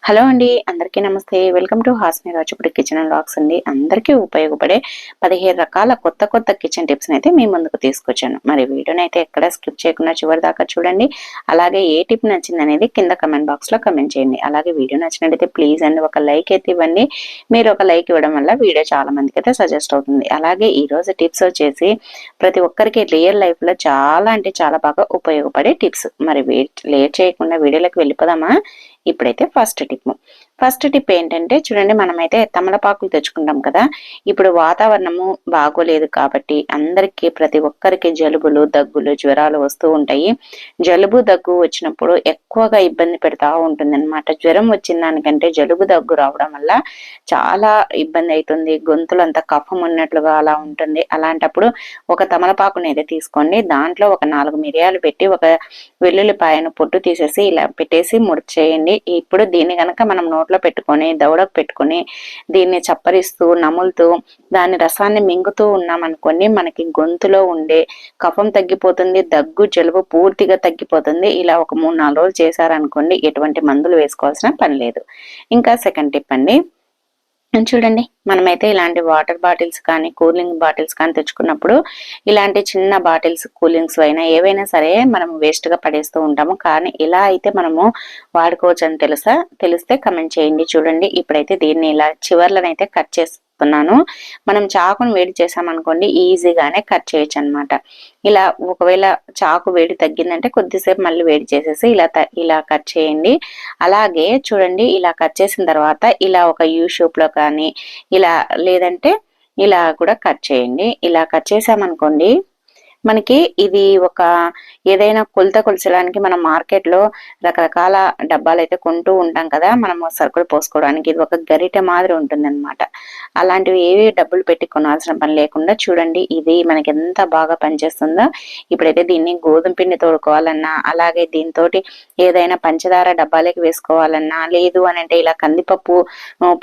Hello అండి అందరికీ నమస్తే. Welcome to Hasni Rajupudi kitchen and vlogs అండి. అందరికీ ఉపయోగపడే పదిహేను రకాల కొత్త కొత్త కిచెన్ టిప్స్ అయితే మీ ముందుకు తీసుకొచ్చాను. మరి వీడియోని అయితే ఎక్కడ స్కిప్ చేయకుండా చివరి దాకా చూడండి. అలాగే ఏ టిప్ నచ్చింది అనేది కింద కమెంట్ బాక్స్లో కమెంట్ చేయండి. అలాగే వీడియో నచ్చినట్టయితే ప్లీజ్ అండి ఒక లైక్ అయితే ఇవ్వండి. మీరు ఒక లైక్ ఇవ్వడం వల్ల వీడియో చాలా మందికి అయితే సజెస్ట్ అవుతుంది. అలాగే ఈ రోజు టిప్స్ వచ్చేసి ప్రతి ఒక్కరికి రియల్ లైఫ్లో చాలా అంటే చాలా బాగా ఉపయోగపడే టిప్స్. మరి లేట్ చేయకుండా వీడియోలోకి వెళ్ళిపోదామా? ఇప్పుడైతే ఫస్ట్ టిప్. ఫస్ట్ టిప్ ఏంటంటే చూడండి మనమైతే తమలపాకులు తెచ్చుకుంటాం కదా. ఇప్పుడు వాతావరణము బాగోలేదు కాబట్టి అందరికీ ప్రతి ఒక్కరికి జలుబులు దగ్గులు జ్వరాలు వస్తూ ఉంటాయి. జలుబు దగ్గు వచ్చినప్పుడు ఎక్కువగా ఇబ్బంది పెడతా ఉంటుంది అనమాట జ్వరం వచ్చిన దానికంటే జలుబు దగ్గు రావడం వల్ల చాలా ఇబ్బంది అవుతుంది గొంతులు అంతా కఫం ఉన్నట్లుగా అలా ఉంటుంది. అలాంటప్పుడు ఒక తమలపాకుని అయితే తీసుకోండి. దాంట్లో ఒక నాలుగు మిరియాలు పెట్టి ఒక వెల్లుల్లిపాయను పొట్టు తీసేసి ఇలా పెట్టేసి ముడిచేయండి. ఇప్పుడు దీన్ని కనుక మనం నోట్లో పెట్టుకొని దవడకు పెట్టుకొని దీన్ని చప్పరిస్తూ నములుతూ దాని రసాన్ని మింగుతూ ఉన్నామనుకోండి మనకి గొంతులో ఉండే కఫం తగ్గిపోతుంది దగ్గు జలుబు పూర్తిగా తగ్గిపోతుంది. ఇలా ఒక మూడు నాలుగు రోజులు చేశారనుకోండి ఎటువంటి మందులు వేసుకోవాల్సిన పని లేదు. ఇంకా సెకండ్ టిప్ అండి చూడండి మనమైతే ఇలాంటి వాటర్ బాటిల్స్ కానీ కూలింగ్ బాటిల్స్ కానీ తెచ్చుకున్నప్పుడు ఇలాంటి చిన్న బాటిల్స్ కూలింగ్స్ అయినా ఏవైనా సరే మనం వేస్ట్గా పడేస్తూ ఉంటాము. కానీ ఇలా అయితే మనము వాడుకోవచ్చు అని తెలుసా? తెలిస్తే కమెంట్ చేయండి. చూడండి ఇప్పుడైతే దీన్ని ఇలా చివర్లనైతే కట్ చేసి చెప్తున్నాను మనం చాకును వేడి చేసామనుకోండి ఈజీగానే కట్ చేయొచ్చు అనమాట ఇలా ఒకవేళ చాకు వేడి తగ్గిందంటే కొద్దిసేపు మళ్ళీ వేడి చేసేసి ఇలా ఇలా కట్ చేయండి. అలాగే చూడండి ఇలా కట్ చేసిన తర్వాత ఇలా ఒక యూ షేప్లో కానీ ఇలా లేదంటే ఇలా కూడా కట్ చేయండి. ఇలా కట్ చేసామనుకోండి మనకి ఇది ఒక ఏదైనా కొలత కొలిచడానికి మనం మార్కెట్లో రకరకాల డబ్బాలు అయితే కొంటూ ఉంటాం కదా మనము సరుకులు పోసుకోవడానికి ఇది ఒక గరిటె మాదిరి ఉంటుంది అనమాట అలాంటివి ఏవి డబ్బులు పెట్టి కొనాల్సిన పని లేకుండా చూడండి ఇది మనకి ఎంత బాగా పనిచేస్తుందో. ఇప్పుడైతే దీన్ని గోధుమ పిండి తోడుకోవాలన్నా అలాగే దీంతో ఏదైనా పంచదార డబ్బాలకి వేసుకోవాలన్నా లేదు అని అంటే ఇలా కందిపప్పు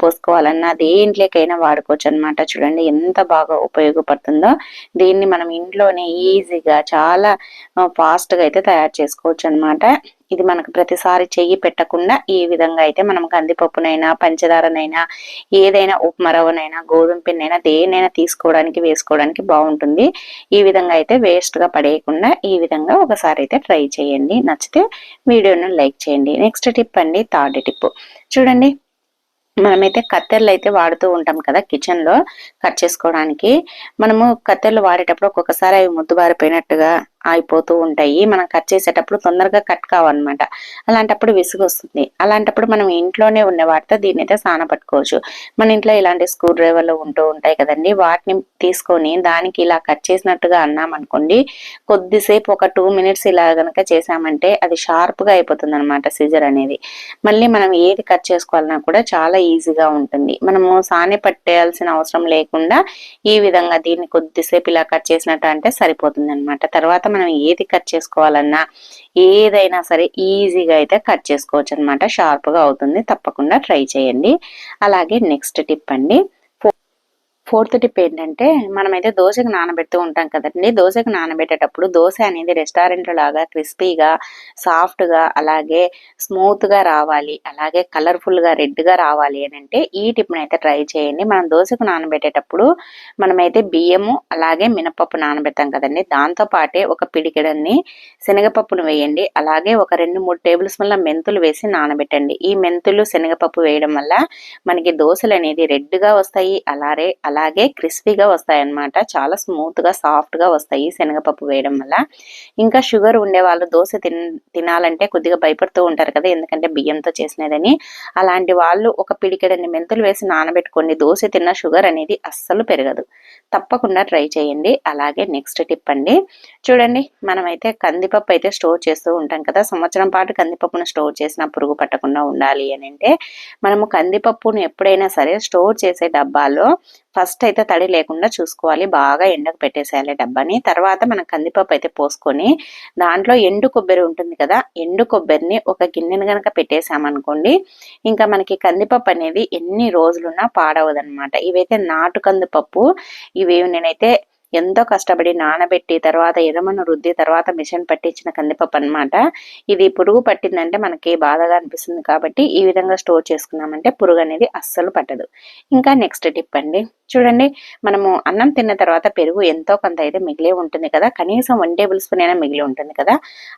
పోసుకోవాలన్నా దేంట్లోకైనా వాడుకోవచ్చు అనమాట చూడండి ఎంత బాగా ఉపయోగపడుతుందో. దీన్ని మనం ఇంట్లోనే ఈజీగా చాలా ఫాస్ట్గా అయితే తయారు చేసుకోవచ్చు అనమాట ఇది మనకు ప్రతిసారి చెయ్యి పెట్టకుండా ఈ విధంగా అయితే మనం కందిపప్పునైనా పంచదారనైనా ఏదైనా ఉప్మా రవ్వనైనా గోధుమ పిండినైనా దేనైనా తీసుకోవడానికి వేసుకోవడానికి బాగుంటుంది ఈ విధంగా అయితే వేస్ట్గా పడేయకుండా ఈ విధంగా ఒకసారి అయితే ట్రై చేయండి. నచ్చితే వీడియోను లైక్ చేయండి. నెక్స్ట్ టిప్ అండి థర్డ్ టిప్ చూడండి మనమైతే కత్తెరలు అయితే వాడుతూ ఉంటాం కదా కిచెన్లో కట్ చేసుకోవడానికి. మనము కత్తెరలు వాడేటప్పుడు ఒక్కొక్కసారి అవి ముద్దుబారిపోయినట్టుగా అయిపోతూ ఉంటాయి. మనం కట్ చేసేటప్పుడు తొందరగా కట్ కావన్నమాట. అలాంటప్పుడు విసుగు వస్తుంది అలాంటప్పుడు మనం ఇంట్లోనే ఉన్న వాటితో దీన్ని అయితే సాన పట్టుకోవచ్చు. మన ఇంట్లో ఇలాంటి స్క్రూ డ్రైవర్లు ఉంటూ ఉంటాయి కదండి. వాటిని తీసుకొని దానికి ఇలా కట్ చేసినట్టుగా అన్నాం అనుకోండి కొద్దిసేపు ఒక టూ మినిట్స్ ఇలా కనుక చేసామంటే అది షార్ప్గా అయిపోతుంది అనమాట సిజర్ అనేది. మళ్ళీ మనం ఏది కట్ చేసుకోవాలన్నా కూడా చాలా ఈజీగా ఉంటుంది. మనము సాని పట్టేయాల్సిన అవసరం లేకుండా ఈ విధంగా దీన్ని కొద్దిసేపు ఇలా కట్ చేసినట్టు అంటే సరిపోతుంది అనమాట తర్వాత మనం ఏది కట్ చేసుకోవాలన్నా ఏదైనా సరే ఈజీగా అయితే కట్ చేసుకోవచ్చు అనమాట షార్ప్గా అవుతుంది. తప్పకుండా ట్రై చేయండి. అలాగే నెక్స్ట్ టిప్ అండి. ఫోర్త్ టిప్ ఏంటంటే మనమైతే దోశకు నానబెడుతూ ఉంటాం కదండి. దోశకు నానబెట్టేటప్పుడు దోశ అనేది రెస్టారెంట్ లాగా క్రిస్పీగా సాఫ్ట్గా అలాగే స్మూత్గా రావాలి. అలాగే కలర్ఫుల్గా రెడ్గా రావాలి అని అంటే ఈ టిప్ని అయితే ట్రై చేయండి. మనం దోశకు నానబెట్టేటప్పుడు మనమైతే బియ్యము అలాగే మినపప్పు నానబెడతాం కదండి. దాంతో పాటే ఒక పిడికెడన్ని శనగపప్పును వేయండి. అలాగే ఒక రెండు మూడు టేబుల్ స్పూన్ల మెంతులు వేసి నానబెట్టండి. ఈ మెంతులు శనగపప్పు వేయడం వల్ల మనకి దోశలు అనేది రెడ్గా వస్తాయి. అలాగే అలా అలాగే క్రిస్పీగా వస్తాయన్నమాట. చాలా స్మూత్గా సాఫ్ట్గా వస్తాయి శనగపప్పు వేయడం వల్ల. ఇంకా షుగర్ ఉండే వాళ్ళు దోశ తిన్ తినాలంటే కొద్దిగా భయపడుతూ ఉంటారు కదా ఎందుకంటే బియ్యంతో చేసినదని. అలాంటి వాళ్ళు ఒక పిడికెడని మెంతులు వేసి నానబెట్టుకోండి. దోశ తిన్న షుగర్ అనేది అస్సలు పెరగదు. తప్పకుండా ట్రై చేయండి. అలాగే నెక్స్ట్ టిప్ అండి. చూడండి మనమైతే కందిపప్పు అయితే స్టోర్ చేస్తూ ఉంటాం కదా. సంవత్సరం పాటు కందిపప్పును స్టోర్ చేసిన పురుగు పట్టకుండా ఉండాలి అని అంటే మనము కందిపప్పును ఎప్పుడైనా సరే స్టోర్ చేసే డబ్బాలో ఫస్ట్ అయితే తడి లేకుండా చూసుకోవాలి. బాగా ఎండకు పెట్టేసేయాలి డబ్బాని. తర్వాత మనం కందిపప్పు అయితే పోసుకొని దాంట్లో ఎండు కొబ్బరి ఉంటుంది కదా ఎండు కొబ్బరిని ఒక గిన్నెను కనుక పెట్టేసామనుకోండి ఇంకా మనకి కందిపప్పు అనేది ఎన్ని రోజులున్నా పాడవదనమాట ఇవైతే నాటు కందిపప్పు. ఇవి నేనైతే ఎంతో కష్టపడి నానబెట్టి తర్వాత ఎర్రమన్ను రుద్ది తర్వాత మిషన్ పట్టించిన కందిపప్పు అన్నమాట. ఇది పురుగు పట్టిందంటే మనకి బాధగా అనిపిస్తుంది కాబట్టి ఈ విధంగా స్టోర్ చేసుకున్నామంటే పురుగు అనేది అస్సలు పట్టదు. ఇంకా నెక్స్ట్ టిప్ అండి. చూడండి మనము అన్నం తిన్న తర్వాత పెరుగు ఎంతో కొంత అయితే మిగిలే ఉంటుంది కదా. కనీసం వన్ టేబుల్ స్పూన్ అయినా మిగిలి ఉంటుంది కదా.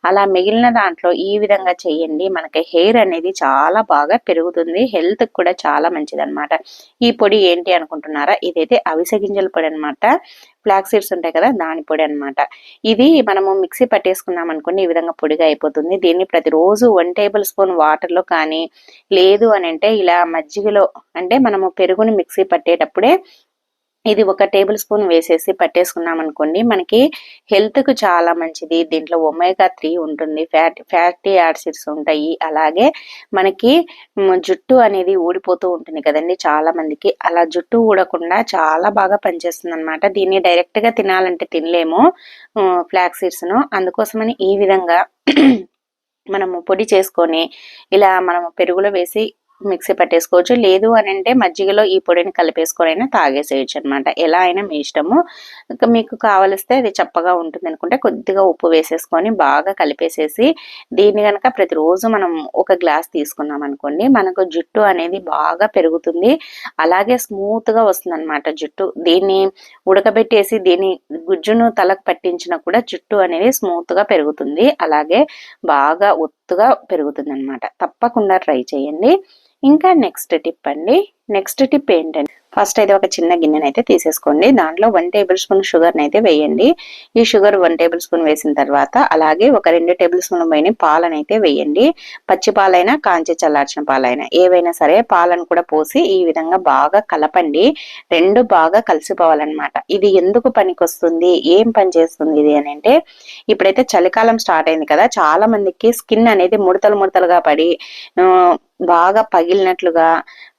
అలా మిగిలిన దాంట్లో ఈ విధంగా చేయండి. మనకి హెయిర్ అనేది చాలా బాగా పెరుగుతుంది. హెల్త్ కూడా చాలా మంచిది అనమాట ఈ పొడి ఏంటి అనుకుంటున్నారా? ఇదైతే అవిసె గింజల పొడి అనమాట ఫ్లాక్ సీడ్స్ ఉంటాయి కదా దాని పొడి అనమాట ఇది మనము మిక్సీ పట్టేసుకున్నాం అనుకోండి ఈ విధంగా పొడిగా అయిపోతుంది. దీన్ని ప్రతిరోజు వన్ టేబుల్ స్పూన్ వాటర్లో కానీ లేదు అని అంటే ఇలా మజ్జిగలో అంటే మనము పెరుగుని మిక్సీ పట్టేటప్పుడే ఇది ఒక టేబుల్ స్పూన్ వేసేసి పట్టేసుకున్నాం అనుకోండి మనకి హెల్త్కు చాలా మంచిది. దీంట్లో ఒమేగా త్రీ ఉంటుంది ఫ్యాట్ ఫ్యాటీ యాసిడ్స్ ఉంటాయి. అలాగే మనకి జుట్టు అనేది ఊడిపోతూ ఉంటుంది కదండి చాలా మందికి. అలా జుట్టు ఊడకుండా చాలా బాగా పనిచేస్తుంది అనమాట దీన్ని డైరెక్ట్గా తినాలంటే తినలేము ఫ్లాక్ సీడ్స్ను అందుకోసమని ఈ విధంగా మనము పొడి చేసుకొని ఇలా మనము పెరుగులో వేసి మిక్సీ పట్టేసుకోవచ్చు. లేదు అని అంటే మజ్జిగలో ఈ పొడిని కలిపేసుకొని అయినా తాగేసేయచ్చు అనమాట ఎలా అయినా మీ ఇష్టము. ఇంకా మీకు కావలిస్తే అది చప్పగా ఉంటుంది అనుకుంటే కొద్దిగా ఉప్పు వేసేసుకొని బాగా కలిపేసేసి దీన్ని కనుక ప్రతిరోజు మనం ఒక గ్లాస్ తీసుకున్నాం అనుకోండి మనకు జుట్టు అనేది బాగా పెరుగుతుంది. అలాగే స్మూత్గా వస్తుంది అనమాట జుట్టు. దీన్ని ఉడకబెట్టేసి దీని గుజ్జును తలకు పట్టించినా కూడా జుట్టు అనేది స్మూత్గా పెరుగుతుంది. అలాగే బాగా ఒత్తుగా పెరుగుతుంది అనమాట తప్పకుండా ట్రై చేయండి. ఇంకా నెక్స్ట్ టిప్ అండి. నెక్స్ట్ టిప్ ఏంటంటే ఫస్ట్ అయితే ఒక చిన్న గిన్నెని అయితే తీసేసుకోండి. దాంట్లో వన్ టేబుల్ స్పూన్ షుగర్ అయితే వేయండి. ఈ షుగర్ వన్ టేబుల్ స్పూన్ వేసిన తర్వాత అలాగే ఒక రెండు టేబుల్ స్పూన్ పైన పాలను అయితే వేయండి. పచ్చి పాలైనా కాంచి చల్లార్చిన పాలైనా. ఏవైనా సరే పాలను కూడా పోసి ఈ విధంగా బాగా కలపండి. రెండు బాగా కలిసిపోవాలన్నమాట. ఇది ఎందుకు పనికొస్తుంది? ఏం పని చేస్తుంది ఇది అని అంటే ఇప్పుడైతే చలికాలం స్టార్ట్ అయింది కదా చాలా మందికి స్కిన్ అనేది ముడతలు ముడతలుగా పడి బాగా పగిలినట్లుగా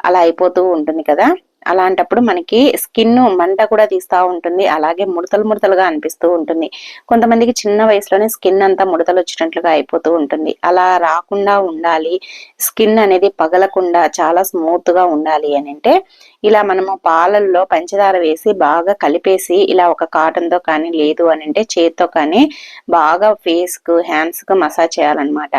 అలా అయిపోతూ ఉంటుంది కదా. అలాంటప్పుడు మనకి స్కిన్ మంట కూడా తీస్తూ ఉంటుంది. అలాగే ముడతలు ముడతలుగా అనిపిస్తూ ఉంటుంది. కొంతమందికి చిన్న వయసులోనే స్కిన్ అంతా ముడతలు వచ్చినట్లుగా అయిపోతూ ఉంటుంది. అలా రాకుండా ఉండాలి. స్కిన్ అనేది పగలకుండా చాలా స్మూత్గా ఉండాలి అని అంటే ఇలా మనము పాలల్లో పంచదార వేసి బాగా కలిపేసి ఇలా ఒక కాటన్తో కానీ లేదు అని అంటే చేత్తో కానీ బాగా ఫేస్ హ్యాండ్స్కు హ్యాండ్స్ మసాజ్ చేయాలన్నమాట.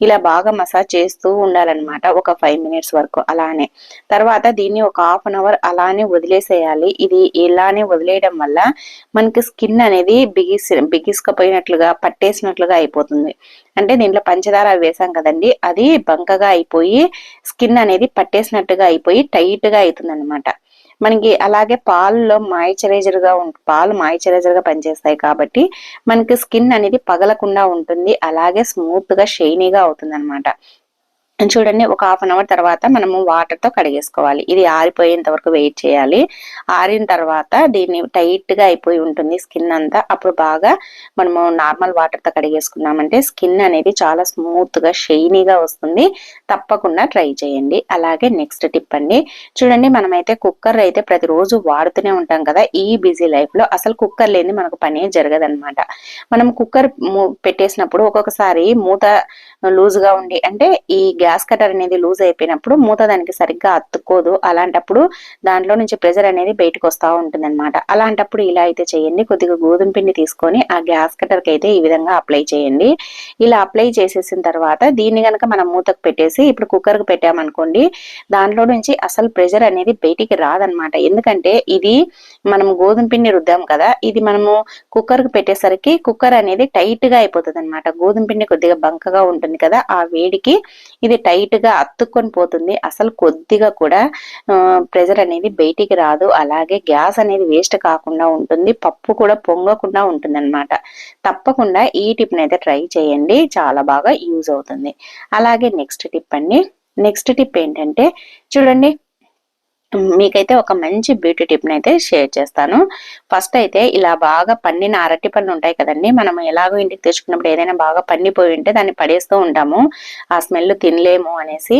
ఇలా బాగా మసాజ్ చేస్తూ ఉండాలన్నమాట ఒక ఫైవ్ మినిట్స్ వరకు అలానే. తర్వాత దీన్ని ఒక హాఫ్ అన్ అవర్ అలానే వదిలేసేయాలి. ఇది ఇలానే వదిలేయడం వల్ల మనకి స్కిన్ అనేది బిగిసి బిగిసుకపోయినట్లుగా పట్టేసినట్లుగా అయిపోతుంది. అంటే దీంట్లో పంచదార వేసాం కదండి అది బంకగా అయిపోయి స్కిన్ అనేది పట్టేసినట్టుగా అయిపోయి టైట్గా అవుతుంది అనమాట మనకి అలాగే పాలలో మాయిశ్చరైజర్గా పాలు మాయిశ్చరైజర్గా పనిచేస్తాయి కాబట్టి మనకి స్కిన్ అనేది పగలకుండా ఉంటుంది అలాగే స్మూత్గా షైనీగా అవుతుంది అనమాట చూడండి ఒక హాఫ్ అన్ అవర్ తర్వాత మనము వాటర్తో కడిగేసుకోవాలి. ఇది ఆరిపోయేంత వరకు వెయిట్ చేయాలి. ఆరిన తర్వాత దీన్ని టైట్గా అయిపోయి ఉంటుంది స్కిన్ అంతా. అప్పుడు బాగా మనము నార్మల్ వాటర్తో కడిగేసుకున్నామంటే స్కిన్ అనేది చాలా స్మూత్గా షైనీగా వస్తుంది. తప్పకుండా ట్రై చేయండి. అలాగే నెక్స్ట్ టిప్ అండి. చూడండి మనమైతే కుక్కర్ అయితే ప్రతిరోజు వాడుతూనే ఉంటాం కదా. ఈ బిజీ లైఫ్లో అసలు కుక్కర్ లేని మనకు పని జరగదన్నమాట. మనం కుక్కర్ పెట్టేసినప్పుడు ఒక్కొక్కసారి మూత లూజ్గా ఉండి అంటే ఈ గ్యాస్ కటర్ అనేది లూజ్ అయిపోయినప్పుడు మూత దానికి సరిగ్గా అతుక్కోదు. అలాంటప్పుడు దాంట్లో నుంచి ప్రెజర్ అనేది బయటకు వస్తూ ఉంటుంది అనమాట అలాంటప్పుడు ఇలా అయితే చేయండి. కొద్దిగా గోధుమ పిండి తీసుకొని ఆ గ్యాస్ కటర్కి అయితే ఈ విధంగా అప్లై చేయండి. ఇలా అప్లై చేసేసిన తర్వాత దీన్ని కనుక మనం మూతకు పెట్టేసి ఇప్పుడు కుక్కర్కి పెట్టామనుకోండి దాంట్లో నుంచి అసలు ప్రెజర్ అనేది బయటికి రాదనమాట ఎందుకంటే ఇది మనం గోధుమ పిండి రుద్దాం కదా ఇది మనము కుక్కర్కి పెట్టేసరికి కుక్కర్ అనేది టైట్గా అయిపోతుంది అనమాట గోధుమ పిండి కొద్దిగా బంకగా ఉంటుంది. కదా ఆ వేడికి ఇది టైట్గా అత్తుకొని పోతుంది. అసలు కొద్దిగా కూడా ప్రెజర్ అనేది బయటికి రాదు. అలాగే గ్యాస్ అనేది వేస్ట్ కాకుండా ఉంటుంది. పప్పు కూడా పొంగకుండా ఉంటుంది అనమాట తప్పకుండా ఈ టిప్ అయితే ట్రై చేయండి. చాలా బాగా యూజ్ అవుతుంది. అలాగే నెక్స్ట్ టిప్ అండి. నెక్స్ట్ టిప్ ఏంటంటే చూడండి మీకైతే ఒక మంచి బ్యూటీ టిప్ అయితే షేర్ చేస్తాను. ఫస్ట్ అయితే ఇలా బాగా పండిన అరటి పళ్ళు ఉంటాయి కదండి మనం ఎలాగో ఇంటికి తెచ్చుకున్నప్పుడు ఏదైనా బాగా పండిపోయి ఉంటే దాన్ని పడేస్తూ ఉంటాము. ఆ స్మెల్ తినలేము అనేసి.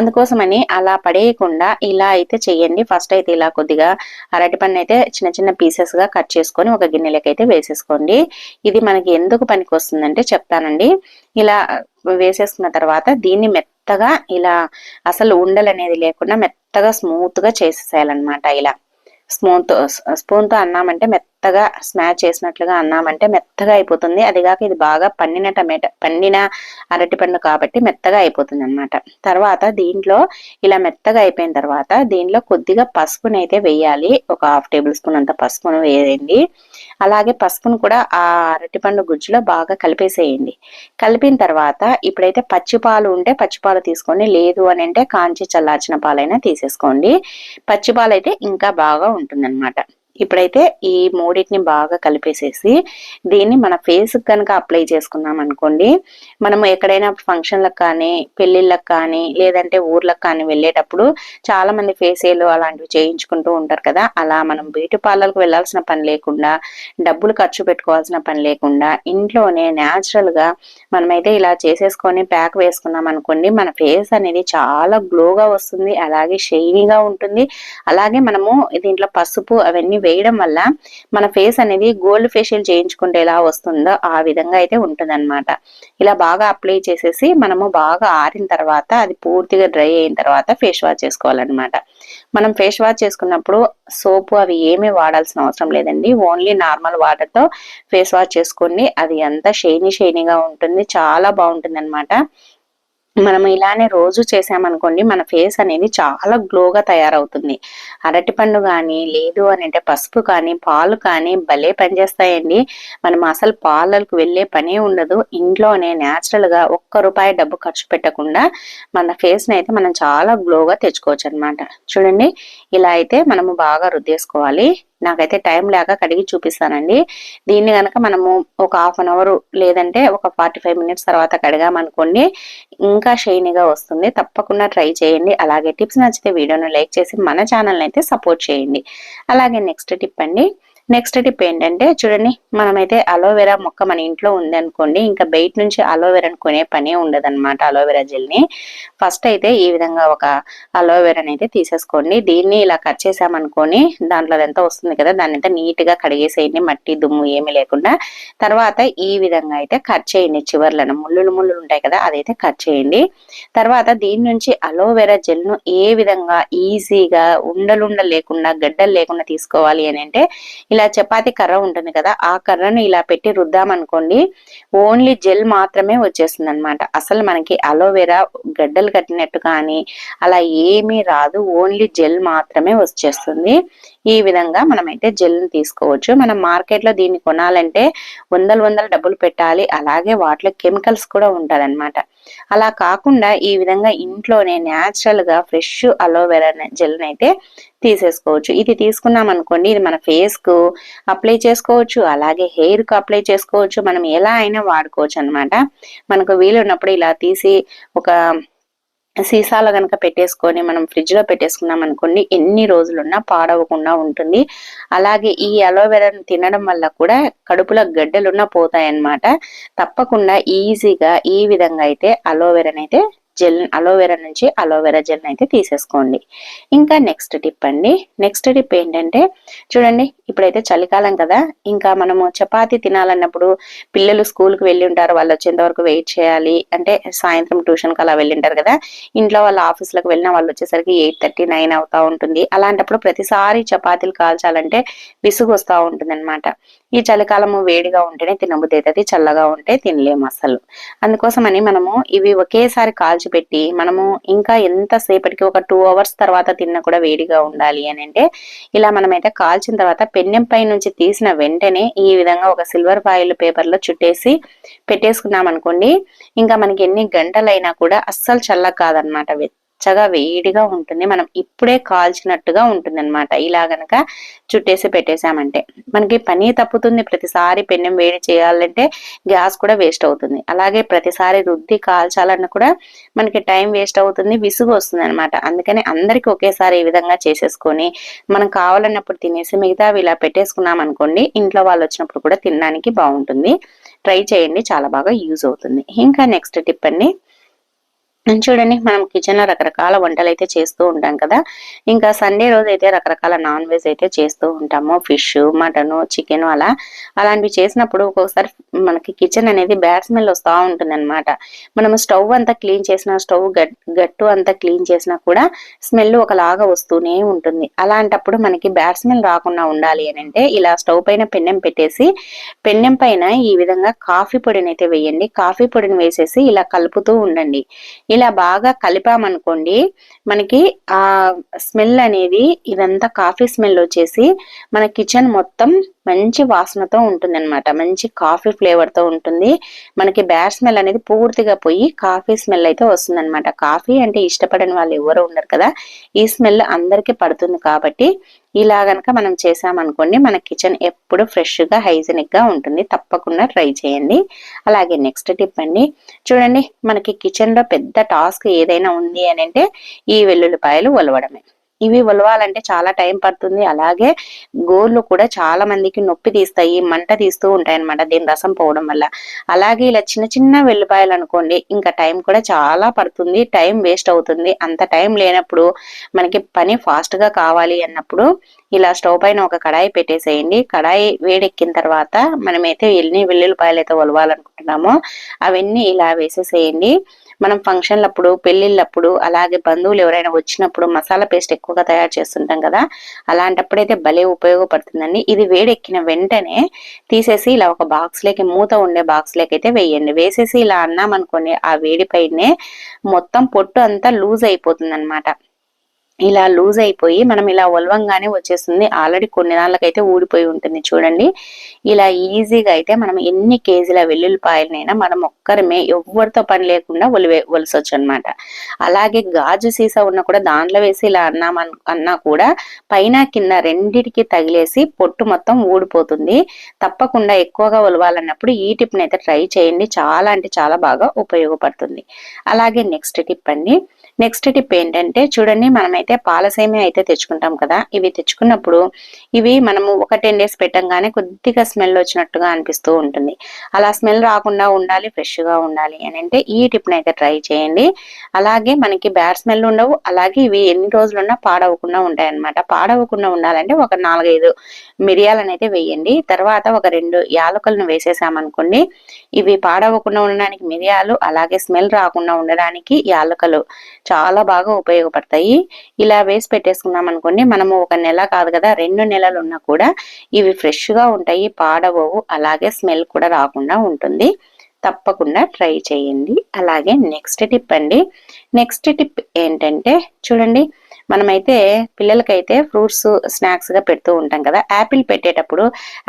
అందుకోసమని అలా పడేయకుండా ఇలా అయితే చేయండి. ఫస్ట్ అయితే ఇలా కొద్దిగా అరటి పన్ను అయితే చిన్న చిన్న పీసెస్గా కట్ చేసుకొని ఒక గిన్నెలకి అయితే వేసేసుకోండి. ఇది మనకి ఎందుకు పనికి వస్తుందంటే చెప్తానండి. ఇలా వేసేసుకున్న తర్వాత దీన్ని మెత్తగా ఇలా అసలు ఉండలు అనేది లేకుండా మెత్తగా స్మూత్గా చేసేసేయాలన్నమాట ఇలా. స్మూత్తో స్పూన్తో అన్నామంటే మెత్త మెత్తగా స్మాచ్ చేసినట్లుగా అన్నామంటే మెత్తగా అయిపోతుంది. అదిగాక ఇది బాగా పండిన టమాటా పండిన అరటిపండు కాబట్టి మెత్తగా అయిపోతుంది అనమాట తర్వాత దీంట్లో ఇలా మెత్తగా అయిపోయిన తర్వాత దీంట్లో కొద్దిగా పసుపునైతే వేయాలి. ఒక హాఫ్ టేబుల్ స్పూన్ అంత పసుపును వేయండి. అలాగే పసుపును కూడా ఆ అరటిపండు గుజ్జులో బాగా కలిపేసేయండి. కలిపిన తర్వాత ఇప్పుడైతే పచ్చి పాలు ఉంటే పచ్చిపాలు తీసుకోండి. లేదు అని అంటే కాంచి చల్లార్చిన పాలైనా తీసేసుకోండి. పచ్చి పాలు అయితే ఇంకా బాగా ఉంటుందన్నమాట. ఇప్పుడైతే ఈ మూడింటిని బాగా కలిపేసేసి దీన్ని మన ఫేస్ కనుక అప్లై చేసుకున్నాం అనుకోండి. మనము ఎక్కడైనా ఫంక్షన్లకు కానీ పెళ్ళిళ్ళకి కానీ లేదంటే ఊర్లకు కానీ వెళ్ళేటప్పుడు చాలా మంది ఫేసియల్ అలాంటివి చేయించుకుంటూ ఉంటారు కదా. అలా మనం బ్యూటీ పార్లర్కి వెళ్ళాల్సిన పని లేకుండా డబ్బులు ఖర్చు పెట్టుకోవాల్సిన పని లేకుండా ఇంట్లోనే న్యాచురల్గా మనమైతే ఇలా చేసేసుకొని ప్యాక్ వేసుకున్నాం అనుకోండి మన ఫేస్ అనేది చాలా గ్లోగా వస్తుంది అలాగే షైనీగా ఉంటుంది. అలాగే మనము దీంట్లో పసుపు అవన్నీ వేయడం వల్ల మన ఫేస్ అనేది గోల్డ్ ఫేషియల్ చేయించుకుంటే ఎలా వస్తుందో ఆ విధంగా అయితే ఉంటుందన్నమాట. ఇలా బాగా అప్లై చేసేసి మనము బాగా ఆరిన తర్వాత అది పూర్తిగా డ్రై అయిన తర్వాత ఫేస్ వాష్ చేసుకోవాలన్నమాట. మనం ఫేస్ వాష్ చేసుకున్నప్పుడు సోపు అవి ఏమీ వాడాల్సిన అవసరం లేదండి. ఓన్లీ నార్మల్ వాటర్తో ఫేస్ వాష్ చేసుకోండి అది అంతా షైనీ షైనీగా ఉంటుంది చాలా బాగుంటుంది అనమాట మనం ఇలానే రోజు చేసామనుకోండి మన ఫేస్ అనేది చాలా గ్లోగా తయారవుతుంది. అరటిపండు కానీ లేదు అని అంటే పసుపు కానీ పాలు కానీ భలే పనిచేస్తాయండి. మనం అసలు పాలలకు వెళ్ళే పనే ఉండదు. ఇంట్లోనే న్యాచురల్గా ఒక్క రూపాయి డబ్బు ఖర్చు పెట్టకుండా మన ఫేస్ని అయితే మనం చాలా గ్లోగా తెచ్చుకోవచ్చు అనమాట చూడండి ఇలా అయితే మనము బాగా రుద్దేసుకోవాలి. నాకైతే టైం లేక కడిగి చూపిస్తానండి. దీన్ని కనుక మనము ఒక హాఫ్ అన్ అవర్ లేదంటే ఒక ఫార్టీ ఫైవ్ మినిట్స్ తర్వాత కడిగామనుకోండి ఇంకా షైనీగా వస్తుంది. తప్పకుండా ట్రై చేయండి. అలాగే టిప్స్ నచ్చితే వీడియోను లైక్ చేసి మన ఛానల్ని అయితే సపోర్ట్ చేయండి. అలాగే నెక్స్ట్ టిప్ అండి నెక్స్ట్ టిప్ ఏంటంటే చూడండి మనమైతే అలోవెరా మొక్క మన ఇంట్లో ఉంది అనుకోండి ఇంకా బయట నుంచి అలోవెరాని కొనే పనే ఉండదు అనమాట అలోవెరా జెల్ని. ఫస్ట్ అయితే ఈ విధంగా ఒక అలోవెరాని అయితే తీసేసుకోండి. దీన్ని ఇలా కట్ చేసామనుకోని దాంట్లో ఎంత వస్తుంది కదా దాన్ని అయితే నీట్గా కడిగేసేయండి మట్టి దుమ్ము ఏమీ లేకుండా. తర్వాత ఈ విధంగా అయితే కట్ చేయండి చివర్లను. ముళ్ళులు ముళ్ళులు ఉంటాయి కదా అదైతే కట్ చేయండి. తర్వాత దీని నుంచి అలోవెరా జెల్ను ఏ విధంగా ఈజీగా ఉండలుండ లేకుండా గడ్డలు లేకుండా తీసుకోవాలి అని అంటే ఇలా ఇలా చపాతి కర్ర ఉంటుంది కదా ఆ కర్రను ఇలా పెట్టి రుద్దామనుకోండి ఓన్లీ జెల్ మాత్రమే వచ్చేస్తుంది అనమాట అసలు మనకి అలోవెరా గడ్డలు కట్టినట్టు కానీ అలా ఏమీ రాదు ఓన్లీ జెల్ మాత్రమే వచ్చేస్తుంది. ఈ విధంగా మనమైతే జెల్ని తీసుకోవచ్చు. మనం మార్కెట్లో దీన్ని కొనాలంటే వందలు వందల డబ్బులు పెట్టాలి. అలాగే వాటిలో కెమికల్స్ కూడా ఉంటదన్నమాట. అలా కాకుండా ఈ విధంగా ఇంట్లోనే న్యాచురల్గా ఫ్రెష్ అలోవెరా జెల్ని అయితే తీసేసుకోవచ్చు. ఇది తీసుకున్నాం అనుకోండి ఇది మన ఫేస్కు అప్లై చేసుకోవచ్చు. అలాగే హెయిర్కు అప్లై చేసుకోవచ్చు. మనం ఎలా అయినా వాడుకోవచ్చు అనమాట మనకు వీలున్నప్పుడు ఇలా తీసి ఒక సీసాలో కనుక పెట్టేసుకొని మనం ఫ్రిడ్జ్లో పెట్టేసుకున్నాం అనుకోండి ఎన్ని రోజులున్నా పాడవకుండా ఉంటుంది. అలాగే ఈ అలోవెరాను తినడం వల్ల కూడా కడుపులో గడ్డలున్నా పోతాయన్నమాట. తప్పకుండా ఈజీగా ఈ విధంగా అయితే అలోవెరానైతే జెల్ అలోవెరా నుంచి అలోవెరా జెల్ అయితే తీసేసుకోండి. ఇంకా నెక్స్ట్ టిప్ అండి. నెక్స్ట్ టిప్ ఏంటంటే చూడండి ఇప్పుడైతే చలికాలం కదా ఇంకా మనము చపాతి తినాలన్నప్పుడు పిల్లలు స్కూల్కి వెళ్ళి ఉంటారు వాళ్ళు వచ్చేంత వరకు వెయిట్ చేయాలి. అంటే సాయంత్రం ట్యూషన్కి అలా వెళ్ళి ఉంటారు కదా ఇంట్లో వాళ్ళ ఆఫీస్లకు వెళ్ళిన వాళ్ళు వచ్చేసరికి ఎయిట్ థర్టీ నైన్ అవుతా ఉంటుంది. అలాంటప్పుడు ప్రతిసారి చపాతీలు కాల్చాలంటే విసుగు వస్తూ ఉంటుంది అనమాట ఈ చలికాలము వేడిగా ఉంటేనే తినబుద్ధి అవుతుంది చల్లగా ఉంటే తినలేము అసలు. అందుకోసమని మనము ఇవి ఒకేసారి కాల్చి పెట్టి మనము ఇంకా ఎంతసేపటికి ఒక టూ అవర్స్ తర్వాత తిన్నా కూడా వేడిగా ఉండాలి అని అంటే ఇలా మనమైతే కాల్చిన తర్వాత పెన్నెం పై నుంచి తీసిన వెంటనే ఈ విధంగా ఒక సిల్వర్ ఫాయిల్ పేపర్లో చుట్టేసి పెట్టేసుకున్నాం అనుకోండి ఇంకా మనకి ఎన్ని గంటలైనా కూడా అస్సలు చల్ల కాదనమాట పచ్చగా వేడిగా ఉంటుంది. మనం ఇప్పుడే కాల్చినట్టుగా ఉంటుంది అనమాట ఇలా గనక చుట్టేసి పెట్టేసామంటే మనకి పని తప్పుతుంది. ప్రతిసారి పెన్నెం వేడి చేయాలంటే గ్యాస్ కూడా వేస్ట్ అవుతుంది. అలాగే ప్రతిసారి రుద్ది కాల్చాలన్న కూడా మనకి టైం వేస్ట్ అవుతుంది విసుగు వస్తుంది అనమాట అందుకని అందరికి ఒకేసారి ఈ విధంగా చేసేసుకొని మనం కావాలన్నప్పుడు తినేసి మిగతా ఇలా పెట్టేసుకున్నాం అనుకోండి ఇంట్లో వాళ్ళు వచ్చినప్పుడు కూడా తినడానికి బాగుంటుంది. ట్రై చేయండి. చాలా బాగా యూజ్ అవుతుంది. ఇంకా నెక్స్ట్ టిప్ అండి. చూడండి మనం కిచెన్లో రకరకాల వంటలు అయితే చేస్తూ ఉంటాం కదా. ఇంకా సండే రోజు అయితే రకరకాల నాన్ వెజ్ అయితే చేస్తూ ఉంటాము. ఫిష్ మటన్ చికెన్ అలా. అలాంటివి చేసినప్పుడు ఒక్కొక్కసారి మనకి కిచెన్ అనేది బ్యాడ్ స్మెల్ వస్తూ ఉంటుంది అనమాట మనం స్టవ్ అంతా క్లీన్ చేసిన స్టవ్ గట్టు అంతా క్లీన్ చేసినా కూడా స్మెల్ ఒకలాగా వస్తూనే ఉంటుంది. అలాంటప్పుడు మనకి బ్యాడ్ స్మెల్ రాకుండా ఉండాలి అని అంటే ఇలా స్టవ్ పైన పెన్నెం పెట్టేసి పెన్నెం పైన ఈ విధంగా కాఫీ పొడిని అయితే వేయండి. కాఫీ పొడిని వేసేసి ఇలా కలుపుతూ ఉండండి. ఇలా బాగా కలిపామనుకోండి మనకి ఆ స్మెల్ అనేది ఇదంతా కాఫీ స్మెల్ వచ్చేసి మన కిచెన్ మొత్తం మంచి వాసనతో ఉంటుంది అనమాట మంచి కాఫీ ఫ్లేవర్తో ఉంటుంది. మనకి బ్యాడ్ స్మెల్ అనేది పూర్తిగా పోయి కాఫీ స్మెల్ అయితే వస్తుంది అనమాట కాఫీ అంటే ఇష్టపడని వాళ్ళు ఎవరు ఉండరు కదా. ఈ స్మెల్ అందరికీ పడుతుంది కాబట్టి ఇలా గనక మనం చేసామనుకోండి మన కిచెన్ ఎప్పుడు ఫ్రెష్గా హైజెనిక్గా ఉంటుంది. తప్పకుండా ట్రై చేయండి. అలాగే నెక్స్ట్ టిప్ అండి. చూడండి మనకి కిచెన్లో పెద్ద టాస్క్ ఏదైనా ఉంది అని అంటే ఈ వెల్లుల్లిపాయలు ఒలవడమే. ఇవి ఒలవాలంటే చాలా టైం పడుతుంది. అలాగే గోర్లు కూడా చాలా మందికి నొప్పి తీస్తాయి మంట తీస్తూ ఉంటాయి అనమాట దీని రసం పోవడం వల్ల. అలాగే ఇలా చిన్న చిన్న వెల్లిపాయలు అనుకోండి ఇంకా టైం కూడా చాలా పడుతుంది టైం వేస్ట్ అవుతుంది. అంత టైం లేనప్పుడు మనకి పని ఫాస్ట్గా కావాలి అన్నప్పుడు ఇలా స్టవ్ పైన ఒక కడాయి పెట్టేసేయండి. కడాయి వేడెక్కిన తర్వాత మనమైతే ఎన్ని వెల్లుల్లిపాయలు అయితే ఉలవాలనుకుంటున్నామో అవన్నీ ఇలా వేసేసేయండి. మనం ఫంక్షన్లప్పుడు పెళ్ళిళ్ళప్పుడు అలాగే బంధువులు ఎవరైనా వచ్చినప్పుడు మసాలా పేస్ట్ ఎక్కువగా తయారు చేస్తుంటాం కదా అలాంటప్పుడైతే భలే ఉపయోగపడుతుందండి. ఇది వేడెక్కిన వెంటనే తీసేసి ఇలా ఒక బాక్స్లోకి మూత ఉండే బాక్స్ అయితే వేయండి. వేసేసి ఇలా అన్నామనుకోండి ఆ వేడిపైనే మొత్తం పొట్టు అంతా లూజ్ అయిపోతుంది అనమాట ఇలా లూజ్ అయిపోయి మనం ఇలా ఒలవంగానే వచ్చేస్తుంది. ఆల్రెడీ కొన్ని నాళ్ళకైతే ఊడిపోయి ఉంటుంది చూడండి. ఇలా ఈజీగా అయితే మనం ఎన్ని కేజీల వెల్లుల్లిపాయలనైనా మనం ఒక్కరమే ఎవరితో పని లేకుండా ఒలివే ఒలసొచ్చు అనమాట అలాగే గాజు సీసా ఉన్న కూడా దాంట్లో వేసి ఇలా అన్నాం అన్నా కూడా పైన కింద రెండిటికి తగిలేసి పొట్టు మొత్తం ఊడిపోతుంది. తప్పకుండా ఎక్కువగా ఒలవాలన్నప్పుడు ఈ టిప్ని అయితే ట్రై చేయండి. చాలా అంటే చాలా బాగా ఉపయోగపడుతుంది. అలాగే నెక్స్ట్ టిప్ అండి. నెక్స్ట్ టిప్ ఏంటంటే చూడండి మనమైతే పాలసేమియా అయితే తెచ్చుకుంటాం కదా. ఇవి తెచ్చుకున్నప్పుడు ఇవి మనము ఒక టెన్ డేస్ పెట్టంగానే కొద్దిగా స్మెల్ వచ్చినట్టుగా అనిపిస్తూ ఉంటుంది. అలా స్మెల్ రాకుండా ఉండాలి ఫ్రెష్గా ఉండాలి అని అంటే ఈ టిప్ని అయితే ట్రై చేయండి. అలాగే మనకి బ్యాడ్ స్మెల్ ఉండవు. అలాగే ఇవి ఎన్ని రోజులున్నా పాడవకుండా ఉంటాయి అనమాట పాడవకుండా ఉండాలంటే ఒక నాలుగైదు మిరియాలను అయితే వేయండి. తర్వాత ఒక రెండు యాలకులను వేసేసామనుకోండి ఇవి పాడవకుండా ఉండడానికి మిరియాలు అలాగే స్మెల్ రాకుండా ఉండడానికి యాలకలు. చాలా బాగా ఉపయోగపడతాయి. ఇలా వేసి పెట్టేసుకున్నాం అనుకోండి మనము ఒక నెల కాదు కదా రెండు నెలలు ఉన్నా కూడా ఇవి ఫ్రెష్గా ఉంటాయి పాడబోవు అలాగే స్మెల్ కూడా రాకుండా ఉంటుంది. తప్పకుండా ట్రై చేయండి. అలాగే నెక్స్ట్ టిప్ అండి. నెక్స్ట్ టిప్ ఏంటంటే చూడండి మనమైతే పిల్లలకైతే ఫ్రూట్స్ స్నాక్స్గా పెడుతూ ఉంటాం కదా. యాపిల్ పెట్టేటప్పుడు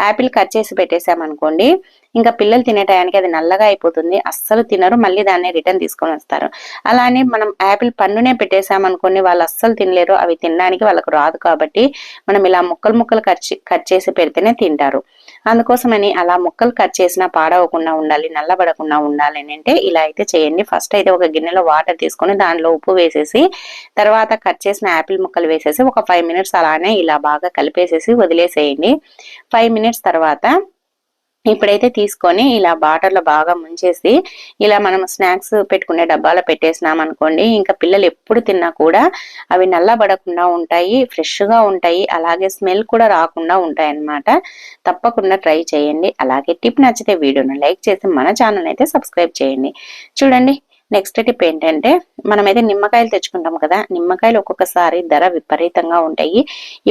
యాపిల్ కట్ చేసి పెట్టేసామనుకోండి ఇంకా పిల్లలు తినే టయానికి అది నల్లగా అయిపోతుంది. అస్సలు తినరు మళ్ళీ దాన్ని రిటర్న్ తీసుకొని వస్తారు. అలానే మనం యాపిల్ పండునే పెట్టేసామనుకోండి వాళ్ళు అస్సలు తినలేరు. అవి తినడానికి వాళ్ళకు రాదు కాబట్టి మనం ఇలా ముక్కలు ముక్కలు కట్ కట్ చేసి పెడితేనే తింటారు. అందుకోసమని అలా ముక్కలు కట్ చేసినా పాడవకుండా ఉండాలి నల్లబడకుండా ఉండాలి అంటే ఇలా అయితే చేయండి. ఫస్ట్ అయితే ఒక గిన్నెలో వాటర్ తీసుకొని దానిలో ఉప్పు వేసేసి తర్వాత కట్ చేసిన యాపిల్ ముక్కలు వేసేసి ఒక ఫైవ్ మినిట్స్ అలానే ఇలా బాగా కలిపేసేసి వదిలేసేయండి. ఫైవ్ మినిట్స్ తర్వాత ఇప్పుడైతే తీసుకొని ఇలా బాటర్లో బాగా ముంచేసి ఇలా మనం స్నాక్స్ పెట్టుకునే డబ్బాలో పెట్టేసినాం అనుకోండి ఇంకా పిల్లలు ఎప్పుడు తిన్నా కూడా అవి నల్లబడకుండా ఉంటాయి ఫ్రెష్గా ఉంటాయి అలాగే స్మెల్ కూడా రాకుండా ఉంటాయి అన్నమాట తప్పకుండా ట్రై చేయండి. అలాగే టిప్ నచ్చితే వీడియోను లైక్ చేసి మన ఛానల్ అయితే సబ్స్క్రైబ్ చేయండి. చూడండి నెక్స్ట్ టిప్ ఏంటంటే మనమైతే నిమ్మకాయలు తెచ్చుకుంటాం కదా నిమ్మకాయలు ఒక్కొక్కసారి ధర విపరీతంగా ఉంటాయి.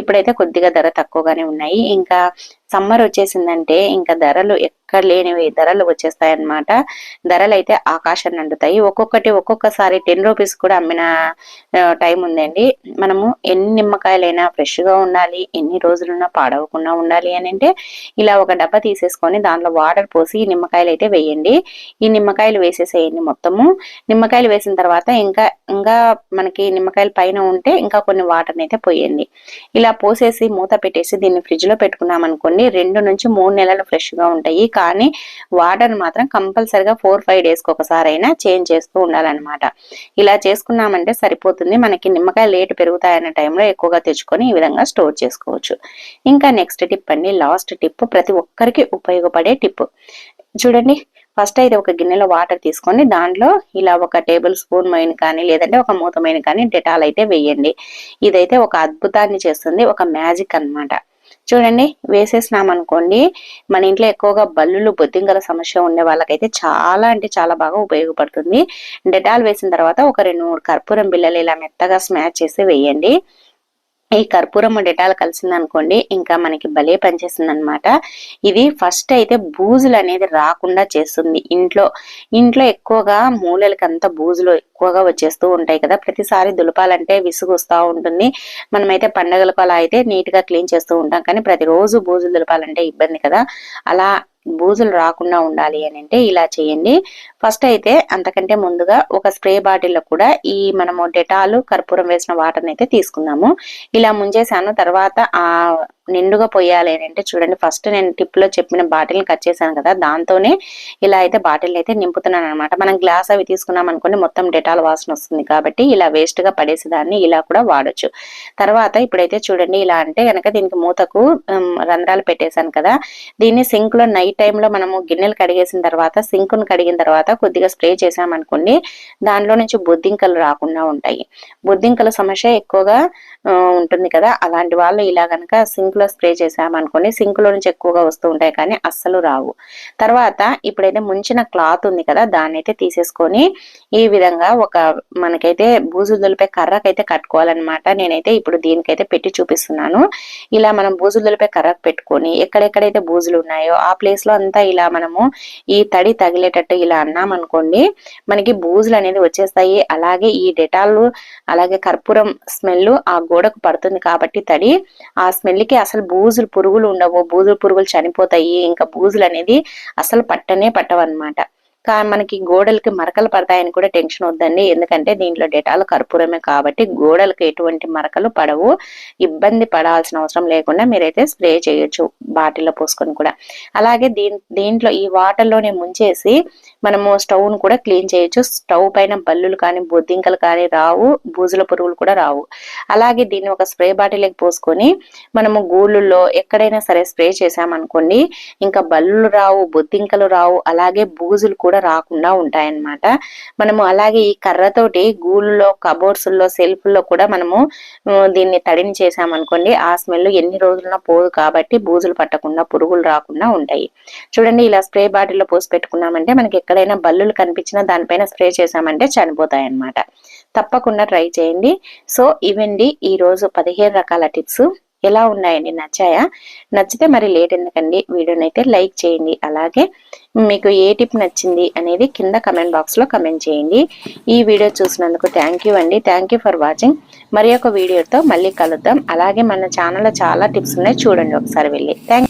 ఇప్పుడైతే కొద్దిగా ధర తక్కువగానే ఉన్నాయి. ఇంకా సమ్మర్ వచ్చేసిందంటే ఇంకా ధరలు ఎక్కడ లేనివి ధరలు వచ్చేస్తాయి అన్నమాట ధరలు అయితే ఆకాశం నండుతాయి. ఒక్కొక్కటి ఒక్కొక్కసారి టెన్ రూపీస్ కూడా అమ్మిన టైం ఉందండి. మనము ఎన్ని నిమ్మకాయలైనా ఫ్రెష్గా ఉండాలి ఎన్ని రోజులున్నా పాడవకుండా ఉండాలి అని అంటే ఇలా ఒక డబ్బా తీసేసుకొని దాంట్లో వాటర్ పోసి ఈ నిమ్మకాయలు అయితే వేయండి. ఈ నిమ్మకాయలు వేసేసేయండి మొత్తము. నిమ్మకాయలు వేసిన తర్వాత ఇంకా ఇంకా మనకి నిమ్మకాయలు పైన ఉంటే ఇంకా కొన్ని వాటర్ అయితే పోయండి. ఇలా పోసేసి మూత పెట్టేసి దీన్ని ఫ్రిడ్జ్లో పెట్టుకున్నాం అనుకోండి రెండు నుంచి మూడు నెలలు ఫ్రెష్గా ఉంటాయి. కానీ వాటర్ మాత్రం కంపల్సరిగా ఫోర్ ఫైవ్ డేస్కి ఒకసారి అయినా చేంజ్ చేస్తూ ఉండాలన్నమాట. ఇలా చేసుకున్నామంటే సరిపోతుంది. మనకి నిమ్మకాయ లేట్ పెరుగుతాయన్న టైంలో ఎక్కువగా తెచ్చుకొని ఈ విధంగా స్టోర్ చేసుకోవచ్చు. ఇంకా నెక్స్ట్ టిప్ అండి లాస్ట్ టిప్ ప్రతి ఒక్కరికి ఉపయోగపడే టిప్. చూడండి ఫస్ట్ అయితే ఒక గిన్నెలో వాటర్ తీసుకొని దాంట్లో ఇలా ఒక టేబుల్ స్పూన్ మైన కానీ లేదంటే ఒక మూతమైన కానీ డెటాల్ అయితే వేయండి. ఇదైతే ఒక అద్భుతాన్ని చేస్తుంది. ఒక మ్యాజిక్ అన్నమాట. చూడండి వేసేసినాం అనుకోండి మన ఇంట్లో ఎక్కువగా బల్లులు బొద్దింకల సమస్య ఉండే వాళ్ళకైతే చాలా అంటే చాలా బాగా ఉపయోగపడుతుంది. డెటాల్ వేసిన తర్వాత ఒక రెండు మూడు కర్పూరం బిళ్ళలు ఇలా మెత్తగా స్మాచ్ చేసి వేయండి. ఈ కర్పూరం డెటాల్ కలిసింది అనుకోండి ఇంకా మనకి భలే పనిచేస్తుంది అనమాట ఇది ఫస్ట్ అయితే బూజులు అనేది రాకుండా చేస్తుంది. ఇంట్లో ఇంట్లో ఎక్కువగా మూలలకి అంతా బూజులు ఎక్కువగా వచ్చేస్తూ ఉంటాయి కదా. ప్రతిసారి దులపాలంటే విసుగు వస్తూ ఉంటుంది. మనమైతే పండగలకు అలా అయితే నీట్గా క్లీన్ చేస్తూ ఉంటాం. కానీ ప్రతిరోజు బూజులు దులపాలంటే ఇబ్బంది కదా. అలా బూజులు రాకుండా ఉండాలి అని అంటే ఇలా చేయండి. ఫస్ట్ అయితే అంతకంటే ముందుగా ఒక స్ప్రే బాటిల్లో కూడా ఈ మనము డెటాలు కర్పూరం వేసిన వాటర్ని అయితే తీసుకుందాము. ఇలా ముంచేసాను. తర్వాత ఆ నిండుగా పోయాలి అంటే చూడండి ఫస్ట్ నేను టిప్లో చెప్పిన బాటిల్ని కట్ చేశాను కదా దాంతోనే ఇలా అయితే బాటిల్ అయితే నింపుతున్నాను అనమాట మనం గ్లాస్ అవి తీసుకున్నాం అనుకోండి మొత్తం డెటాల్ వాసన వస్తుంది కాబట్టి ఇలా వేస్ట్గా పడేసేదాన్ని ఇలా కూడా వాడొచ్చు. తర్వాత ఇప్పుడైతే చూడండి ఇలా అంటే కనుక దీనికి మూతకు రంధ్రాలు పెట్టేశాను కదా దీన్ని సింక్లో నైట్ టైంలో మనము గిన్నెలు కడిగేసిన తర్వాత సింక్ను కడిగిన తర్వాత కొద్దిగా స్ప్రే చేసామనుకోండి దానిలో నుంచి బొద్దింకలు రాకుండా ఉంటాయి. బొద్దింకల సమస్య ఎక్కువగా ఉంటుంది కదా అలాంటి వాళ్ళు ఇలా కనుక సింక్ లో స్ప్రే చేసామనుకోండి సింక్లో నుంచి ఎక్కువగా వస్తూ ఉంటాయి కానీ అస్సలు రావు. తర్వాత ఇప్పుడైతే ముంచిన క్లాత్ ఉంది కదా దాన్ని అయితే తీసేసుకొని ఈ విధంగా ఒక మనకైతే బూజు దులిపే కర్రకైతే కట్టుకోవాలన్నమాట. నేనైతే ఇప్పుడు దీనికైతే పెట్టి చూపిస్తున్నాను. ఇలా మనం బూజు దులిపే కర్రకు పెట్టుకొని ఎక్కడెక్కడైతే బూజులు ఉన్నాయో ఆ ప్లేస్లో అంతా ఇలా మనము ఈ తడి తగిలేటట్టు ఇలా అన్నామనుకోండి మనకి బూజులు అనేది వచ్చేస్తాయి. అలాగే ఈ డెటాల్ అలాగే కర్పూరం స్మెల్ ఆ గోడకు పడుతుంది కాబట్టి తడి ఆ స్మెల్కి అసలు బూజులు పురుగులు ఉండవు. బూజులు పురుగులు చనిపోతాయి. ఇంకా బూజులు అనేది అసలు పట్టనే పట్టవన్నమాట. మనకి గోడలకి మరకలు పడతాయని కూడా టెన్షన్ వద్దండి. ఎందుకంటే దీంట్లో డెటాల్ కర్పూరమే కాబట్టి గోడలకు ఎటువంటి మరకలు పడవు. ఇబ్బంది పడాల్సిన అవసరం లేకుండా మీరైతే స్ప్రే చేయొచ్చు బాటిల్లో పోసుకొని కూడా. అలాగే దీని దీంట్లో ఈ వాటర్లోనే ముంచేసి మనము స్టవ్ను కూడా క్లీన్ చేయొచ్చు. స్టవ్ పైన బల్లులు కానీ బొద్దింకలు కానీ రావు. బూజుల పురుగులు కూడా రావు. అలాగే దీన్ని ఒక స్ప్రే బాటిల్కి పోసుకొని మనము గూళ్ళల్లో ఎక్కడైనా సరే స్ప్రే చేసామనుకోండి ఇంకా బల్లులు రావు బొద్దింకలు రావు అలాగే బూజులు కూడా కూడా రాకుండా ఉంటాయన్నమాట. మనము అలాగే ఈ కర్రతోటి గూళ్ళలో కబోర్డ్స్లో సెల్ఫ్లో కూడా మనము దీన్ని తడిని చేసామనుకోండి ఆ స్మెల్ ఎన్ని రోజులన్నా పోదు కాబట్టి బూజులు పట్టకుండా పురుగులు రాకుండా ఉంటాయి. చూడండి ఇలా స్ప్రే బాటిల్లో పోసి పెట్టుకున్నామంటే మనకి ఎక్కడైనా బల్లులు కనిపించినా దానిపైన స్ప్రే చేసామంటే చనిపోతాయి అన్నమాట తప్పకుండా ట్రై చేయండి. సో ఇవండి ఈ రోజు పదిహేను రకాల టిప్స్. ఎలా ఉన్నాయండి? నచ్చాయా? నచ్చితే మరి లేట్ ఎందుకండి? వీడియోని అయితే లైక్ చేయండి. అలాగే మీకు ఏ టిప్ నచ్చింది అనేది కింద కమెంట్ బాక్స్లో కమెంట్ చేయండి. ఈ వీడియో చూసినందుకు థ్యాంక్ యూ అండి. Thank for watching. మరి ఒక వీడియోతో మళ్ళీ కలుద్దాం. అలాగే మన ఛానల్లో చాలా టిప్స్ ఉన్నాయి. చూడండి ఒకసారి వెళ్ళి. థ్యాంక్